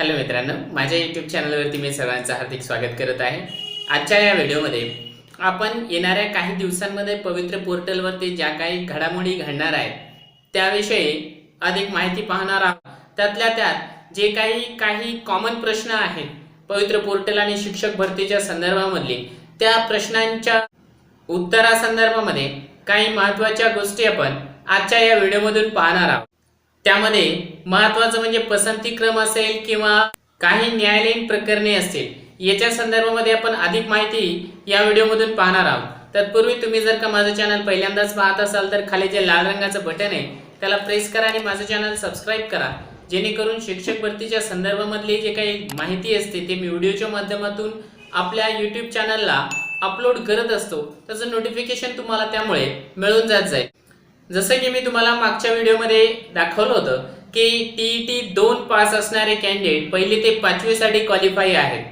Hello मित्रांनो माझ्या YouTube चॅनलवरती मी सर्वांचं हार्दिक स्वागत करत आहे. आजच्या या व्हिडिओमध्ये आपण येणाऱ्या काही दिवसांमध्ये पवित्र पोर्टलवरती ज्या काही घडामोडी घडणार आहेत त्याविषयी अधिक माहिती पाहणार आहोत. त्यातल्या त्यात जे काही काही कॉमन प्रश्न आहेत पवित्र पोर्टल आणि शिक्षक भरतीच्या संदर्भामधले त्या प्रश्नांच्या उत्तरासंदर्भामध्ये काही महत्त्वाच्या गोष्टी आपण आजच्या या व्हिडिओमधून पाहणार आहोत. त्यामध्ये महत्वाचं म्हणजे पसंतीक्रम असेल किंवा काही न्यायालयीन प्रकरणे असतील याच्या संदर्भामध्ये आपण अधिक माहिती या व्हिडिओमधून पाहणार आहोत. तत्पूर्वी तुम्ही जर का माझं चॅनल पहिल्यांदाच पाहत असाल तर खाली जे लाल रंगाचं बटन आहे त्याला प्रेस करा आणि माझं चॅनल सबस्क्राईब करा. जेणेकरून शिक्षक भरतीच्या संदर्भामधली जे काही माहिती असते ते मी व्हिडिओच्या माध्यमातून आपल्या यूट्यूब चॅनलला अपलोड करत असतो. त्याचं नोटिफिकेशन तुम्हाला त्यामुळे मिळून जात जाईल. जसं की मी तुम्हाला मागच्या व्हिडिओमध्ये दाखवलं होतं की टी टी दोन पास असणारे कॅन्डिडेट पहिली ते पाचवीसाठी क्वालिफाय आहेत.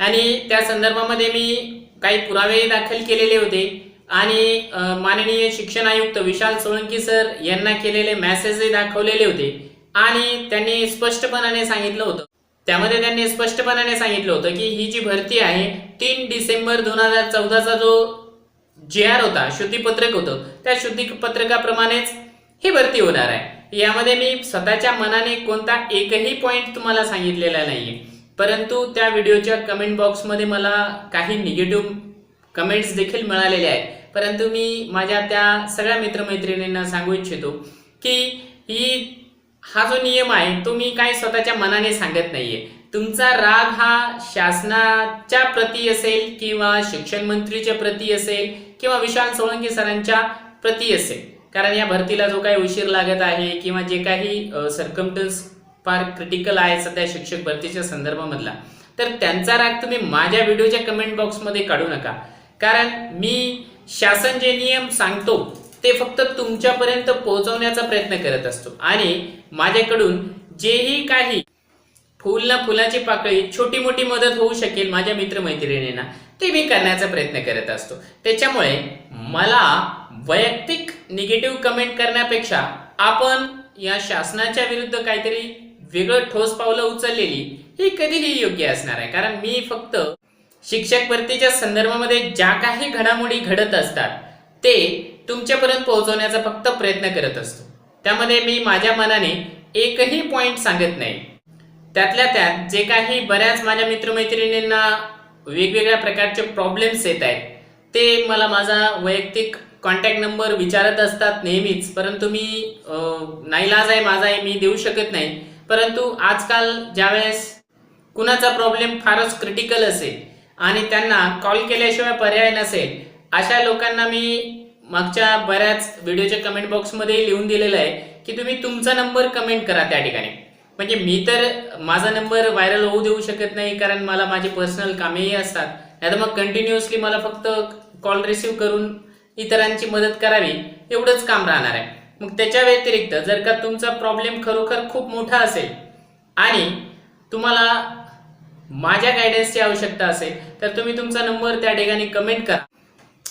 आणि त्या संदर्भामध्ये मी काही पुरावे दाखल केलेले होते. आणि माननीय शिक्षण आयुक्त विशाल सोळंकी सर यांना केलेले मेसेजही दाखवलेले होते. आणि त्यांनी स्पष्टपणाने सांगितलं होतं. त्यामध्ये त्यांनी स्पष्टपणाने सांगितलं होतं की ही जी भरती आहे तीन डिसेंबर दोन हजार चौदाचा जो जे आर होता शुद्धीपत्रक होतं. त्या शुद्धीपत्रकाप्रमाणेच ही भरती होणार आहे. यामध्ये मी स्वतःच्या मनाने कोणता एकही पॉईंट तुम्हाला सांगितलेला नाहीये. परंतु त्या व्हिडिओच्या कमेंट बॉक्समध्ये मला काही निगेटिव्ह कमेंट्स देखील मिळालेले आहेत. परंतु मी माझ्या त्या सगळ्या मित्रमैत्रिणींना सांगू इच्छितो की ही हा जो नियम आहे तो मी काही स्वतःच्या मनाने सांगत नाहीये. तुमचा राग हा शासनाच्या प्रती असेल किंवा शिक्षण मंत्रीच्या प्रती असेल किंवा विशाल सोळंकी सरांच्या प्रती असेल. कारण या भरतीला जो काही उशीर लागत आहे किंवा जे काही सरकमटन्स फार क्रिटिकल आहे सध्या शिक्षक भरतीच्या संदर्भामधला तर त्यांचा राग तुम्ही माझ्या व्हिडिओच्या कमेंट बॉक्समध्ये काढू नका. कारण मी शासन जे नियम सांगतो ते फक्त तुमच्यापर्यंत पोहोचवण्याचा प्रयत्न करत असतो. आणि माझ्याकडून जेही काही फुलना फुलाची पाकळी छोटी मोठी मदत होऊ शकेल माझ्या मित्रमैत्रिणींना. ते मी करण्याचा प्रयत्न करत असतो. त्याच्यामुळे मला वैयक्तिक निगेटिव्ह कमेंट करण्यापेक्षा आपण या शासनाच्या विरुद्ध काहीतरी वेगळं ठोस पावलं उचललेली ही कधीही योग्य असणार आहे. कारण मी फक्त शिक्षक भरतीच्या संदर्भामध्ये ज्या काही घडामोडी घडत असतात ते तुमच्यापर्यंत पोहोचवण्याचा फक्त प्रयत्न करत असतो. त्यामध्ये मी माझ्या मनाने एकही पॉइंट सांगत नाही. त्यातल्या त्यात जे काही बऱ्याच माझ्या मित्रमैत्रिणींना वेगवेगळ्या प्रकारचे प्रॉब्लेम्स येत आहेत ते मला माझा वैयक्तिक कॉन्टॅक्ट नंबर विचारत असतात नेहमीच. परंतु मी नाईलाज आहे माझा आहे मी देऊ शकत नाही. परंतु आजकाल ज्यावेळेस कुणाचा प्रॉब्लेम फारच क्रिटिकल असेल आणि त्यांना कॉल केल्याशिवाय पर्याय नसेल अशा लोकांना मी मागच्या बऱ्याच व्हिडिओच्या कमेंट बॉक्समध्ये लिहून दिलेलं आहे की तुम्ही तुमचा नंबर कमेंट करा त्या ठिकाणी. म्हणजे मी तर माझा नंबर व्हायरल होऊ देऊ शकत नाही कारण मला माझी पर्सनल कामेही असतात. नाही तर मग कंटिन्युअसली मला फक्त कॉल रिसीव्ह करून इतरांची मदत करावी एवढंच काम राहणार आहे. मग त्याच्या व्यतिरिक्त जर का तुमचा प्रॉब्लेम खरोखर खूप मोठा असेल आणि तुम्हाला माझ्या गायडन्सची आवश्यकता असेल तर तुम्ही तुमचा नंबर त्या ठिकाणी कमेंट करा.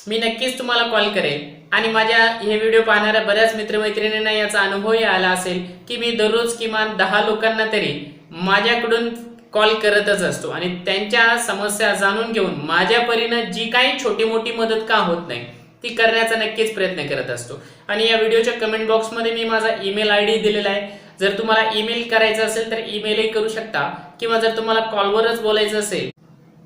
मी नक्कीच तुम्हाला कॉल करेल आणि माझ्या हे व्हिडिओ पाहणाऱ्या बऱ्याच मित्रमैत्रिणींना याचा अनुभवही आला असेल की मी दररोज किमान दहा लोकांना तरी माझ्याकडून कॉल करतच असतो. आणि त्यांच्या समस्या जाणून घेऊन माझ्या परीनं जी काही छोटी मोठी मदत का होत नाही ती करण्याचा नक्कीच प्रयत्न करत असतो. आणि या व्हिडिओच्या कमेंट बॉक्समध्ये मी माझा ईमेल आय डी दिलेला आहे. जर तुम्हाला ईमेल करायचा असेल तर ईमेलही करू शकता. किंवा जर तुम्हाला कॉलवरच बोलायचं असेल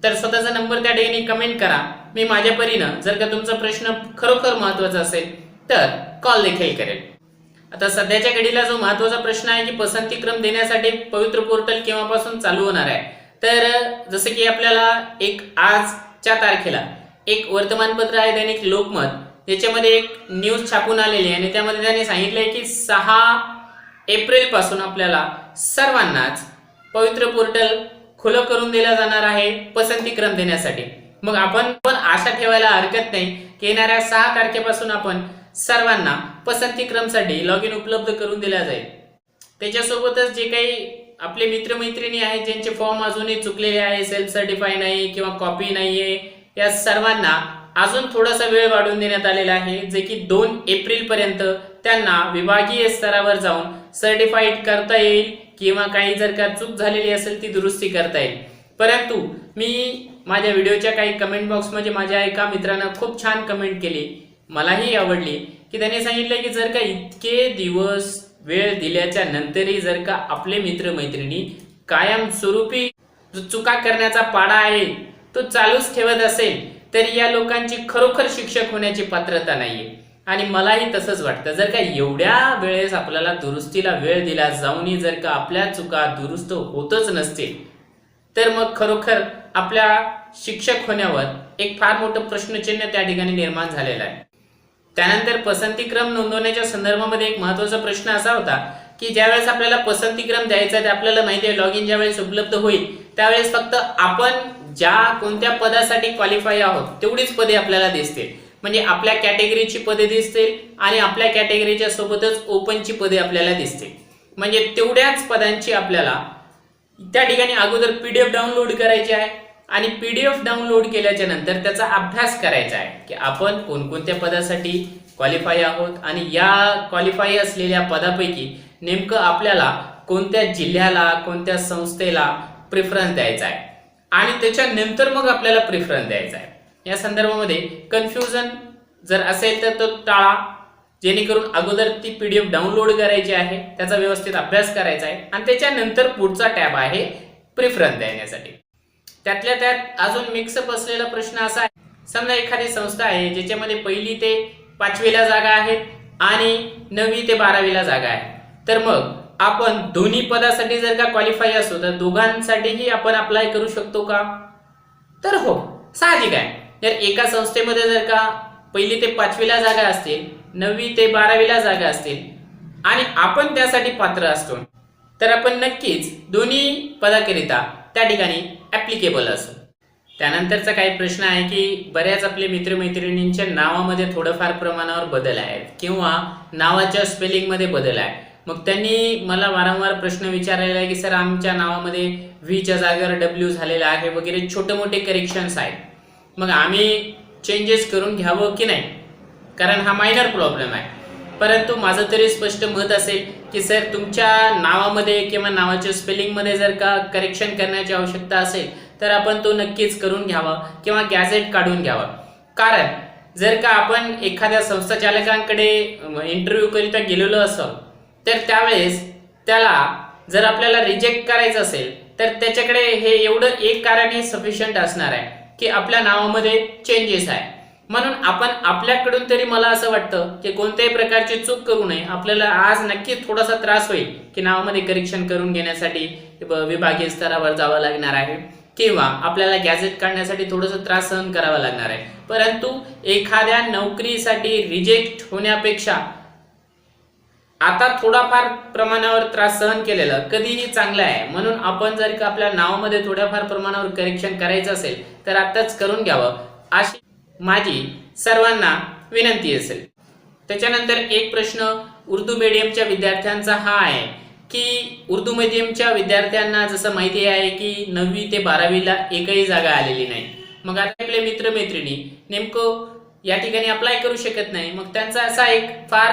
तर स्वतःचा नंबर त्या ठिकाणी कमेंट करा. मी माझ्या परीनं जर का तुमचा प्रश्न खरोखर महत्त्वाचा असेल तर कॉल देखील करेल आता सध्याच्या घडीला जो महत्त्वाचा प्रश्न आहे की पसंतीक्रम देण्यासाठी पवित्र पोर्टल केव्हापासून चालू होणार आहे? तर जसं की आपल्याला एक आजच्या तारखेला एक वर्तमानपत्र आहे दैनिक लोकमत. याच्यामध्ये एक न्यूज छापून आलेली आहे आणि त्यामध्ये त्यांनी सांगितलंय की सहा एप्रिलपासून आपल्याला सर्वांनाच पवित्र पोर्टल खुलं करून दिला जाणार आहे पसंतीक्रम देण्यासाठी. मग आपण पण आशा ठेवायला हरकत नाही की येणाऱ्या सहा तारखेपासून आपण सर्वांना पसंतीक्रमसाठी लॉग इन उपलब्ध करून दिला जाईल. त्याच्यासोबतच जे काही आपले मित्रमैत्रिणी आहेत ज्यांचे फॉर्म अजूनही चुकलेले आहे सेल्फ सर्टिफाय नाही किंवा कॉपी नाहीये या सर्वांना अजून थोडासा वेळ वाढवून देण्यात आलेला आहे जे की दोन एप्रिल पर्यंत त्यांना विभागीय स्तरावर जाऊन सर्टिफाईड करता येईल. किंवा काही जर का चूक झालेली असेल ती दुरुस्ती करता येईल. परंतु मी माझ्या व्हिडिओच्या काही कमेंट बॉक्समध्ये माझ्या एका मित्रानं खूप छान कमेंट केली. मलाही आवडली की त्याने सांगितलं की जर का इतके दिवस वेळ दिल्याच्या नंतरही जर का आपले मित्रमैत्रिणी कायमस्वरूपी जो चुका करण्याचा पाडा आहे तो चालूच ठेवत असेल तर या लोकांची खरोखर शिक्षक होण्याची पात्रता नाहीये. आणि मलाही तसंच वाटतं. जर का एवढ्या वेळेस आपल्याला दुरुस्तीला वेळ दिला जाऊनही जर का आपल्या चुका दुरुस्त होतच नसतील तर मग खरोखर आपल्या शिक्षक होण्यावर एक फार मोठं प्रश्नचिन्ह त्या ठिकाणी निर्माण झालेलं आहे. त्यानंतर पसंतीक्रम नोंदवण्याच्या संदर्भामध्ये एक महत्त्वाचा प्रश्न असा होता की ज्यावेळेस आपल्याला पसंतीक्रम द्यायचा ते आपल्याला माहिती आहे लॉग इन ज्यावेळेस उपलब्ध होईल त्यावेळेस फक्त आपण ज्या कोणत्या पदासाठी क्वालिफाय आहोत तेवढीच पदे आपल्याला दिसतील. म्हणजे आपल्या कॅटेगरीची पदे दिसतील आणि आपल्या कॅटेगरीच्या सोबतच ओपनची पदे आपल्याला दिसतील. म्हणजे तेवढ्याच पदांची आपल्याला त्या ठिकाणी अगोदर पीडीएफ डाउनलोड करायची आहे आणि पीडीएफ डाउनलोड केल्याच्यानंतर त्याचा अभ्यास करायचा आहे की आपण कोणकोणत्या पदासाठी क्वालिफाय आहोत आणि या क्वालिफाय असलेल्या पदापैकी नेमकं आपल्याला कोणत्या जिल्ह्याला कोणत्या संस्थेला प्रिफरन्स द्यायचा आहे. आणि त्याच्यानंतर मग आपल्याला प्रिफरन्स द्यायचा आहे. या संदर्भामध्ये कन्फ्युजन जर असेल तर तो टाळा. जेणेकरून अगोदर ती पी डी एफ डाउनलोड करायची आहे त्याचा व्यवस्थित अभ्यास करायचा आहे आणि त्याच्यानंतर पुढचा टॅब आहे प्रिफरन्स देण्यासाठी. त्यातल्या त्यात अजून मिक्सअप असलेला प्रश्न असा आहे. समजा एखादी संस्था आहे ज्याच्यामध्ये पहिली ते पाचवीला जागा आहेत आणि नववी ते बारावीला जागा आहे. तर मग आपण दोन्ही पदासाठी जर का क्वालिफाय असू तर दोघांसाठीही आपण अप्लाय करू शकतो का? तर हो साहजिक आहे. जर एका संस्थेमध्ये जर का पहिली ते पाचवीला जागा असतील नववी ते बारावीला जागा असतील आणि आपण त्यासाठी पात्र असतो तर आपण नक्कीच दोन्ही पदाकरिता त्या ठिकाणी ॲप्लिकेबल असू. त्यानंतरचा काही प्रश्न आहे की बऱ्याच आपले मित्रमैत्रिणींच्या नावामध्ये थोडंफार प्रमाणावर बदल आहेत किंवा नावाच्या स्पेलिंगमध्ये बदल आहे. मग त्यांनी मला वारंवार प्रश्न विचारलेला आहे की सर आमच्या नावामध्ये व्हीच्या जागेवर डब्ल्यू झालेला आहे वगैरे छोटे मोठे करेक्शन्स आहेत. मग आम्ही चेंजेस करून घ्यावं की नाही? कारण हा मायनर प्रॉब्लेम आहे. परंतु माझं तरी स्पष्ट मत असेल की सर तुमच्या नावामध्ये किंवा नावाच्या स्पेलिंगमध्ये जर का करेक्शन करण्याची आवश्यकता असेल तर आपण तो नक्कीच करून घ्यावा किंवा गॅझेट काढून घ्यावा. कारण जर का आपण एखाद्या संस्थाचालकांकडे इंटरव्ह्यू करिता गेलेलो असाल तर त्यावेळेस त्याला जर आपल्याला रिजेक्ट करायचं असेल तर त्याच्याकडे हे एवढं एक कारण हे सफिशियंट असणार आहे. की आपल्या नावामध्ये चेंजेस आहे. म्हणून आपण आपल्याकडून तरी मला असं वाटतं की कोणत्याही प्रकारची चूक करू नये. आपल्याला आज नक्कीच थोडासा त्रास होईल की नावामध्ये करेक्शन करून घेण्यासाठी विभागीय स्तरावर जावं लागणार आहे किंवा आपल्याला गॅझेट काढण्यासाठी थोडंसं त्रास सहन करावा लागणार आहे. परंतु एखाद्या नोकरीसाठी रिजेक्ट होण्यापेक्षा आता थोडाफार प्रमाणावर त्रास सहन केलेलं कधीही चांगलं आहे. म्हणून आपण जर का आपल्या नावामध्ये थोड्याफार प्रमाणावर करेक्शन करायचं असेल तर आताच करून घ्यावं. अशी माझी सर्वांना विनंती असेल. त्याच्यानंतर एक प्रश्न उर्दू मीडियमच्या विद्यार्थ्यांचा हा आहे की उर्दू मीडियमच्या विद्यार्थ्यांना जसं माहिती आहे की नववी ते बारावीला एकही जागा आलेली नाही. मग आता आपले मित्रमैत्रिणी नेमकं या ठिकाणी अप्लाय करू शकत नाही. मग त्यांचा असा एक फार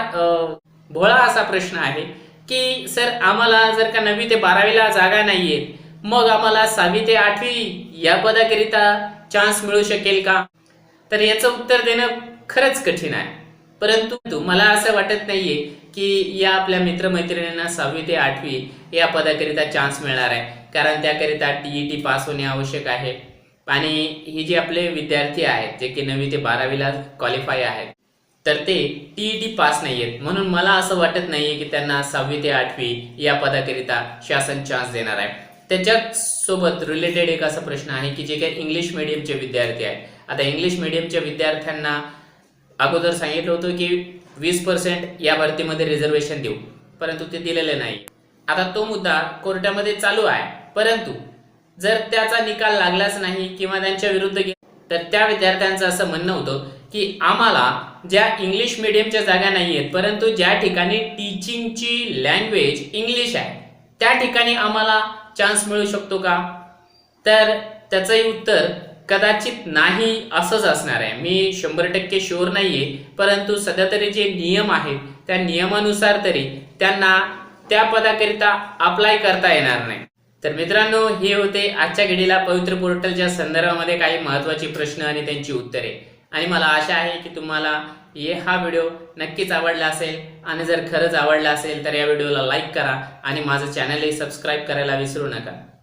भोळा असा प्रश्न आहे की सर आम्हाला जर का नववी ते बारावीला जागा नाहीये मग आम्हाला सहावी ते आठवी या पदाकरिता चान्स मिळू शकेल का? तर याचं उत्तर देणं खरंच कठीण आहे. परंतु मला असं वाटत नाहीये की या आपल्या मित्रमैत्रिणींना सहावी ते आठवी या पदाकरिता चान्स मिळणार आहे. कारण त्याकरिता टीईटी पास होणे आवश्यक आहे. आणि ही जे आपले विद्यार्थी आहेत जे की नववी ते बारावीला क्वालिफाय आहेत तर ते टीईटी पास नाही आहेत म्हणून मला असं वाटत नाहीये की त्यांना सहावी ते आठवी या पदाकरिता शासन चान्स देणार आहे. त्याच्याच सोबत रिलेटेड एक असा प्रश्न आहे की जे काही इंग्लिश मिडियमचे विद्यार्थी आहेत. आता इंग्लिश मिडियमच्या विद्यार्थ्यांना अगोदर सांगितलं होतं की वीस पर्सेंट या भरतीमध्ये रिझर्वेशन देऊ. परंतु ते दिलेलं नाही. आता तो मुद्दा कोर्टामध्ये चालू आहे. परंतु जर त्याचा निकाल लागलाच नाही किंवा त्यांच्या विरुद्ध तर त्या विद्यार्थ्यांचं असं म्हणणं होतं की आम्हाला ज्या इंग्लिश मिडियमच्या जागा नाही आहेत परंतु ज्या ठिकाणी टीचिंगची लँग्वेज इंग्लिश आहे त्या ठिकाणी आम्हाला चान्स मिळू शकतो का? तर त्याचंही उत्तर कदाचित नाही असंच असणार आहे. मी शंभर टक्के शुअर आहे परंतु सध्या तरी जे नियम आहेत त्या नियमानुसार तरी त्यांना त्या पदाकरिता अप्लाय करता येणार नाही. तर मित्रांनो हे होते आजच्या घडीला पवित्र पोर्टलच्या संदर्भामध्ये काही महत्त्वाचे प्रश्न आणि त्यांची उत्तरे. आणि मला आशा आहे की तुम्हाला ये हा व्हिडिओ नक्कीच आवडला असेल. आणि जर खरंच आवडला असेल तर या व्हिडिओला लाईक करा. आणि माझं चॅनलही सबस्क्राईब करायला विसरू नका.